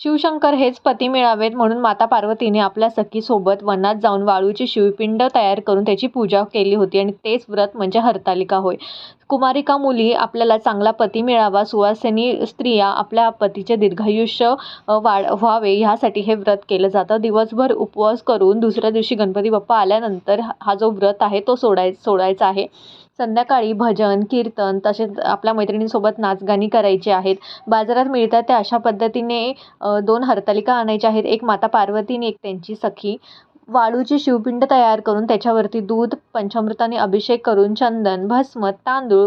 शिवशंकर हेच पती मिळावेत म्हणून माता पार्वतीने आपल्या सखीसोबत वनात जाऊन वाळूची शिवपिंड तयार करून त्याची पूजा केली होती आणि तेच व्रत म्हणजे हरतालिका होय. कुमारिका मुली आपल्याला चांगला पती मिळावा सुवासिनी स्त्रिया आपल्या पतीचे दीर्घायुष्य वाढ व्हावे ह्यासाठी हे व्रत केलं जातं. दिवसभर उपवास करून दुसऱ्या दिवशी गणपती बाप्पा आल्यानंतर हा जो व्रत आहे तो सोडाय सोडायचा आहे. संध्याकाळी भजन कीर्तन तसेच आपल्या मैत्रिणींसोबत नाचगाणी करायची आहेत. बाजारात मिळतात त्या अशा पद्धतीने दोन हरतालिका आणायच्या आहेत. एक माता पार्वती आणि एक त्यांची सखी. वाळूची शिवपिंड तयार करून त्याच्यावरती दूध पंचामृताने अभिषेक करून चंदन भस्म तांदूळ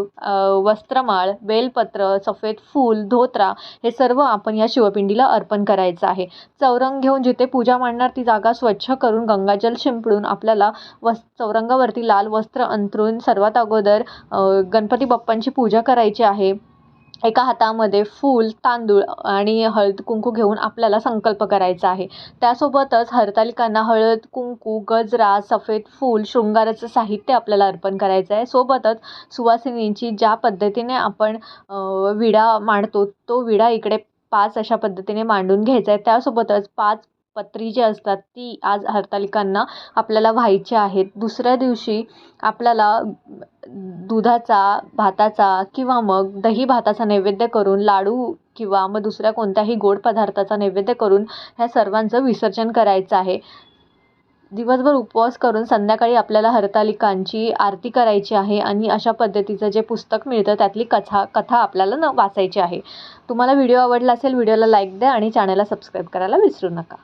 वस्त्रमाळ बेलपत्र सफेद फूल धोत्रा हे सर्व आपण या शिवपिंडीला अर्पण करायचं आहे. चौरंग घेऊन जिथे पूजा मांडणार ती जागा स्वच्छ करून गंगाजल शिंपडून आपल्याला वस् चौरंगावरती लाल वस्त्र अंथरून सर्वात अगोदर गणपती बाप्पांची पूजा करायची आहे. एका हातामध्ये फूल तांदूळ आणि हळद कुंकू घेऊन आपल्याला संकल्प करायचा आहे. त्यासोबतच हरतालिकांना हळद कुंकू गजरा सफेद फूल शृंगाराचं साहित्य आपल्याला अर्पण करायचं आहे. सोबतच सुवासिनींची ज्या पद्धतीने आपण विडा मांडतो तो विडा इकडे पाच अशा पद्धतीने मांडून घ्यायचा आहे. त्यासोबतच पाच पत्री जी असतात ती आज हरतालिकांना आपल्याला व्हायची आहेत. दुसऱ्या दिवशी आपल्याला दुधाचा भाताचा किंवा मग दही भाताचा नैवेद्य करून लाडू किंवा मग दुसऱ्या कोणत्याही गोड पदार्थाचा नैवेद्य करून ह्या सर्वांचं विसर्जन करायचं आहे. दिवसभर उपवास करून संध्याकाळी आपल्याला हरतालिकांची आरती करायची आहे आणि अशा पद्धतीचं जे पुस्तक मिळतं त्यातली कथा कथा आपल्याला न वाचायची आहे. तुम्हाला व्हिडिओ आवडला असेल व्हिडिओला लाईक द्या आणि चॅनलला सबस्क्राईब करायला विसरू नका.